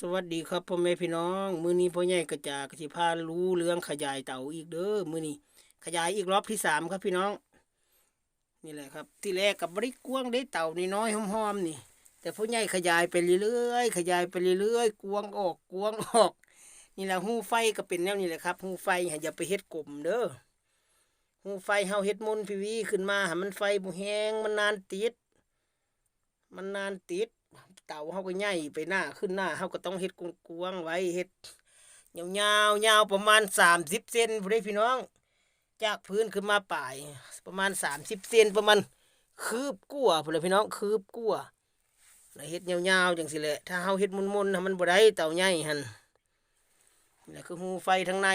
สวัสดีครับพ่อแม่พี่น้อง มื้อนี้พ่อใหญ่กระจากสิพารู้เรื่องขยายเต่าอีกเด้อมื้อนี้ขยายอีกรอบที่สามครับพี่น้อง นี่แหละครับ ที่แรกกับบริกวงได้เต่านี่น้อยหอมๆนี่ แต่พ่อใหญ่ขยายไปเรื่อยๆขยายไปเรื่อยๆกวงออกกวงออก นี่แหละหูไฟก็เป็นแนวนี้แหละครับหูไฟอย่าไปเฮ็ดกลมเด้อหูไฟเฮาเฮ็ดมุนพีวีขึ้นมาห้มันไฟบ่แหงมันนานติด มันนานติด เต่าเฮาก็ใหญ่ไปหน้าขึ้นหน้าเฮาก็ต้องเฮ็ดกวงๆไว้เฮ็ดยาวๆยาวประมาณ30เซนพุ่นเด้พี่น้อง จากพื้นขึ้นมาปลาย ประมาณ30เซนประมาณคืบกัวพี่น้องคืบกัวาแล้วเฮ็ดยาวๆจังสิแหละถ้าเฮาเฮ็ดมุนๆถ้ามันบ่ได้เต่าใหญ่หั่นนี่แหละคือหูไฟทางใน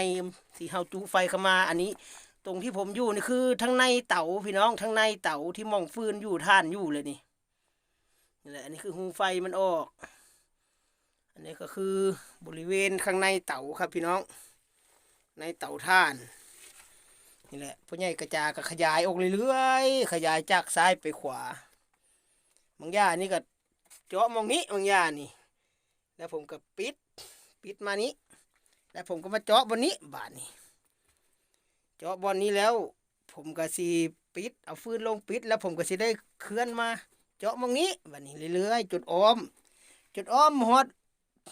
ที่เฮาจุไฟเข้ามา อันนี้ ตรงที่ผมอยู่นี่คือทางในเต่าพี่น้องทางในเต่าที่มองฟืนอยู่ท่านอยู่เลยนี่ นี่แหละอันนี้คือหูไฟมันออก อันนี้ก็คือบริเวณข้างในเต่าครับพี่น้อง ในเต่าท่านนี่แหละพ่อใหญ่กระจาก็ขยายออกเรื่อยๆขยายจากซ้ายไปขวาบางย่านี่ก็เจาะมองนี้บางย่านี่ แล้วผมก็ปิดปิดมานี้ แล้วผมก็มาเจาะบนนี้บาทนี้เจาะบนนี้แล้ว ผมก็สีปิดเอาฟืนลงปิด แล้วผมก็สิได้เคลื่อนมา เจาะมองนี้วันนี้เรื่อยๆ จุดอ้อม จุดอ้อมฮอด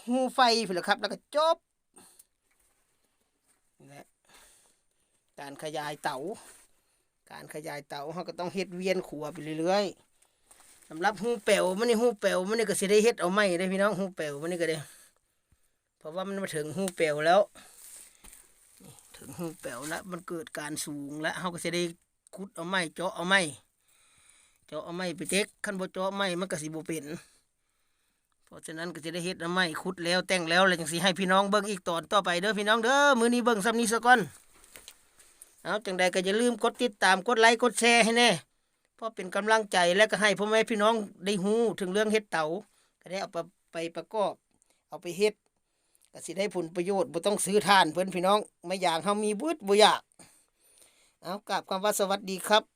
หูไฟพุ่นแหละครับ แล้วก็จบนะการขยายเตาการขยายเตาเขาก็ต้องเฮ็ดเวียนขัวไปเรื่อยๆสำหรับหูเป๋วมันนี่หูเป๋วมันนี่ก็สิได้เฮ็ดเอาไม้ได้พี่น้องหูเป๋วมันนี่ก็ได้เพราะว่ามันมาถึงหูเป๋วแล้วถึงหูเป๋วแล้วมันเกิดการสูงแล้วเขาก็สิได้ขุดเอาไม้เจาะเอาไม้ เจาะไม้ไปเต็กขั้นบ่เจาะไม้มันก็สิบ่เป็นเพราะฉะนั้นก็จะได้เฮ็ดไม้ขุดแล้วแต่งแล้วแล้วจังสิให้พี่น้องเบิ่งอีกตอนต่อไปเด้อพี่น้องเด้อมื้อนี้เบิ่งซ้ำนี้ซะก่อนเอาจังใดก็อย่าลืมกดติดตามกดไลค์กดแชร์ให้แน่เพราะเป็นกำลังใจและก็ให้พ่อแม่พี่น้องได้ฮู้ถึงเรื่องเฮ็ดเตาก็ได้เอาไปไปประกอบ เอาไปเฮ็ดก็สิได้ผลประโยชน์บ่ต้องซื้อทานเพิ่นพี่น้องไม่อย่างเฮามีบุดบ่อยากเอากราบคำว่าสวัสดีครับ